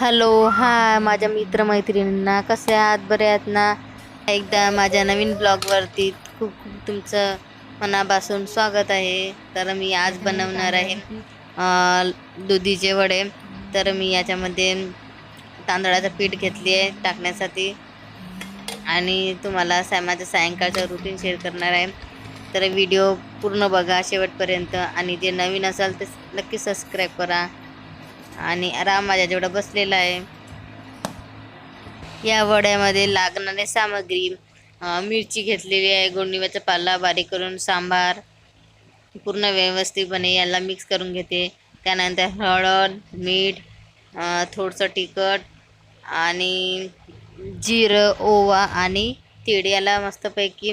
Hello hi माझ्या मित्रमैत्रिणींना. कसे आहात? बरे आहात ना? एकदा माझ्या नवीन ब्लॉगवरती खूप खूप तुमचं मनापासून स्वागत आहे. तर मी आज बनवणार आहे दुधीचे वडे. तर मी याच्यामध्ये तांदळाचं पीठ घेतली आहे टाकण्यासाठी. आणि तुम्हाला सा माझं सायंकाळचं रुटीन शेअर करणार आहे. तर व्हिडिओ पूर्ण बघा शेवटपर्यंत. आणि जे नवीन असाल ते नक्की सबस्क्राईब करा. आणि राम माझ्या जेवढा बसलेला आहे. या वड्यामध्ये लागणारी सामग्री मिरची घेतलेली आहे गोडनिव्याचा पाला बारीक करून सांबार पूर्ण व्यवस्थितपणे याला मिक्स करून घेते. त्यानंतर हळद मीठ थोडंसं तिखट आणि जिरं ओवा आणि तीळ याला मस्तपैकी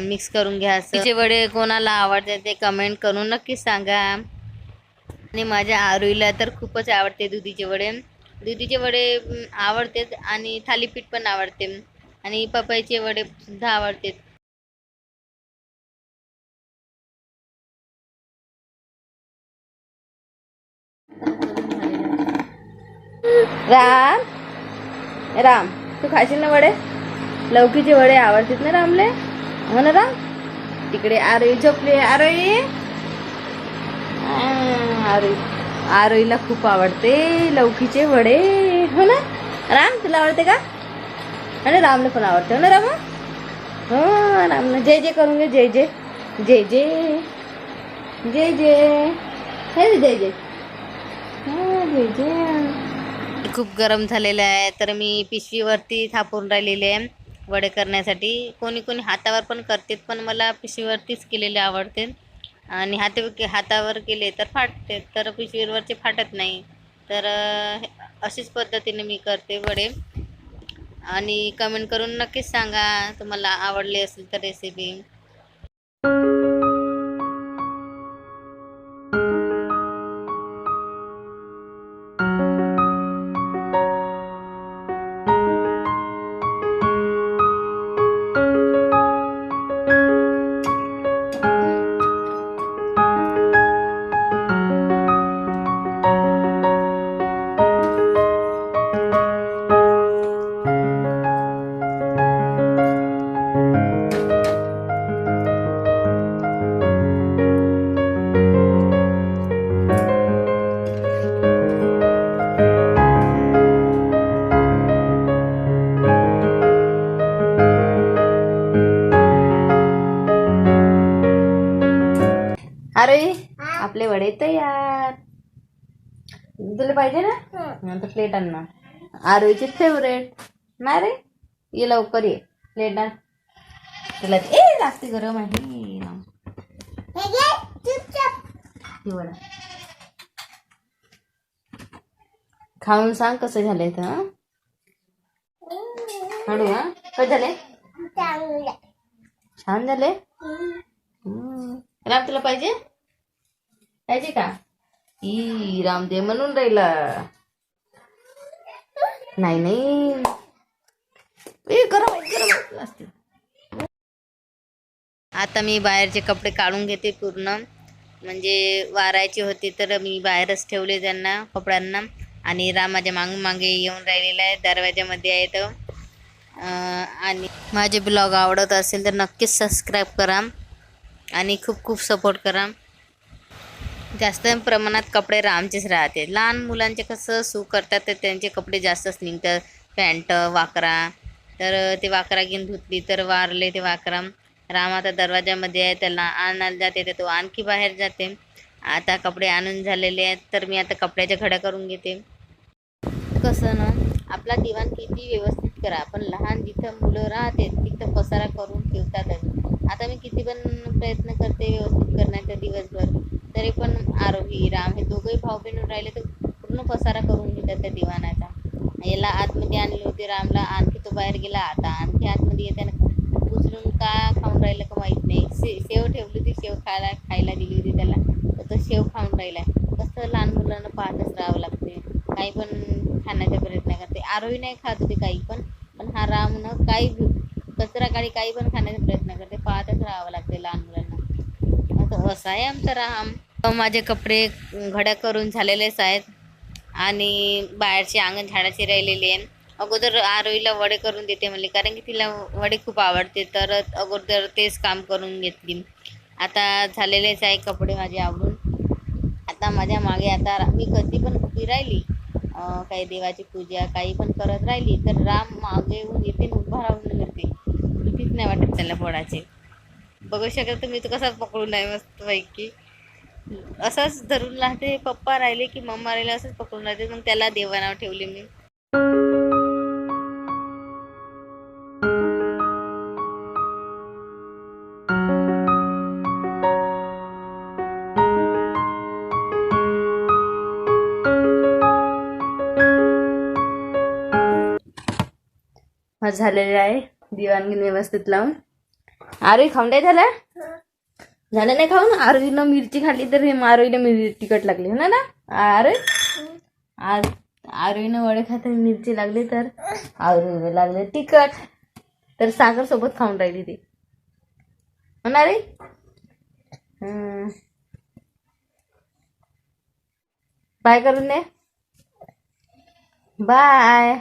मिक्स करून घ्यायचं तिचे वडे कोणाला आवडते ते कमेंट करून नक्की सांगा. आणि माझ्या आरुईला तर खूपच आवडते दुधीचे वडे. दुधीचे वडे आवडतेच आणि थालीपीठ पण आवडते. आणि पपईचे वडे सुद्धा आवडते. राम राम तू खाशील ना वडे? लौकीचे वडे आवडतात ना रामले? हो ना राम? तिकडे आरोई झोपले आरोई. आरोई आरोईला खूप आवडते. लौकीचे वडे. हो ना? राम तुला आवडते का? आणि रामला पण आवडते. हो ना राम? हो रामला जय जय करून घे. जय जय. जय जय. जय जय. हे जय जय. हो, जय जय. खूप गरम झालेलं आहे. तर मी पिशवीवरती थापून राहिलेले आहे वडे करण्यासाठी. कोणी कोणी हातावर पण करतेत पण मला पिशवीवरतीच केलेले आवडते. आणि हाते हातावर केले तर फाटते तर पिशवीवरचे फाटत नाही. तर अशीच पद्धतीने मी करते वडे. आणि कमेंट करून नक्कीच सांगा तुम्हाला आवडली असेल तर रेसिपी तयार तुला पाहिजे ना? आता प्लेट आण ना आरोईचे फेवरेट ना रे ये लवकर ये. प्लेट आण. तुला ए जास्ती गरम आहे. हे खाऊन सांग कसं झालंय तर हं? हळू हा? कसं झाले छान झाले हम्म. राम तुला पाहिजे? पाहिजे का? ई रामदेव म्हणून राहिला नाही नाही गरम गरम असते आता मी बाहेरचे कपडे काढून घेते पूर्ण. म्हणजे वारायचे होते तर मी बाहेरच ठेवले त्यांना कपड्यांना. आणि राम माझ्या मागून मागे येऊन राहिलेला आहे दरवाज्यामध्ये आहे तो. आणि माझे ब्लॉग आवडत असेल तर नक्कीच सबस्क्राईब करा. आणि खूप खूप सपोर्ट करा. जास्त प्रमाणात कपडे रामचेच राहते. लहान मुलांचे कसं सू करतात तर त्यांचे कपडे जास्तच निघतात. पॅन्ट वाकरा. तर ते वाकरा घेऊन धुतली तर वारले ते वाकरा. राम आता दरवाजामध्ये आहे त्याला आणायला जाते तर तो आणखी बाहेर जाते. आता कपडे आणून झालेले आहेत तर मी आता कपड्याच्या घड्या करून घेते. कसं ना आपला दिवाण किती व्यवस्थित करा. पण लहान जिथं मुलं राहते तिथं पसारा करून ठेवतातच. आता मी किती पण प्रयत्न करते व्यवस्थित करण्याचा दिवसभर. तरी पण आरोही राम हे दोघंही भाऊ बहिणून राहिले तर पूर्ण पसारा करून घेतात त्या दिवाणाचा. याला आतमध्ये आणले होते रामला आणखी तो बाहेर गेला. आता आणखी आतमध्ये येताना उचलून का खाऊन राहिलं का माहीत नाही. से शेव ठेवली होती शेव खायला खायला दिली होती त्याला. तर तो शेव खाऊन राहिला कसं लहान मुलांना पाहतच राहावं लागते काही पण खाण्याचा प्रयत्न करते. आरोही नाही खात होते काही पण पण हा राम न काही कचरा काळी काही पण खाण्याचा प्रयत्न करते. पाहतच राहावं लागते लहान मुलांना. असा आहे आमचा राम. माझे कपडे घड्या करून झालेलेच आहेत. आणि बाहेरचे अंगण झाडाचे राहिलेले आहे. अगोदर आरोईला वडे करून देते म्हणले कारण की तिला वडे खूप आवडते. तर अगोदर तेच काम करून घेतली. आता झालेलेच आहे कपडे माझे आवडून आता माझ्या मागे आता मी कधी पण उभी राहिली काही देवाची पूजा काही पण करत राहिली तर राम मागे येऊन येते उभा राहून येते भीतीच नाही वाटत त्याला फोडायचे बघू शकत तुम्ही तो कसा पकडून आहे मस्त पैकी असंच धरून राहते पप्पा राहिले की मम्मा राहिले असंच पकडून राहते मग त्याला देवा नाव ठेवले मी. हा झालेला आहे दिवाणगिरी व्यवस्थित लावून. आरोही खाऊन काय झालं? झालं नाही खाऊन? आरोहीनं मिरची खाल्ली तर हे आरोहीला मिरची तिखट लागली हो ना ना आरोही? आज आरोहीनं वडे खाताना मिरची लागली तर? आरोहीला लागले तिखट. तर सागर सोबत खाऊन राहिली ती. हो ना रे. बाय करून दे. बाय.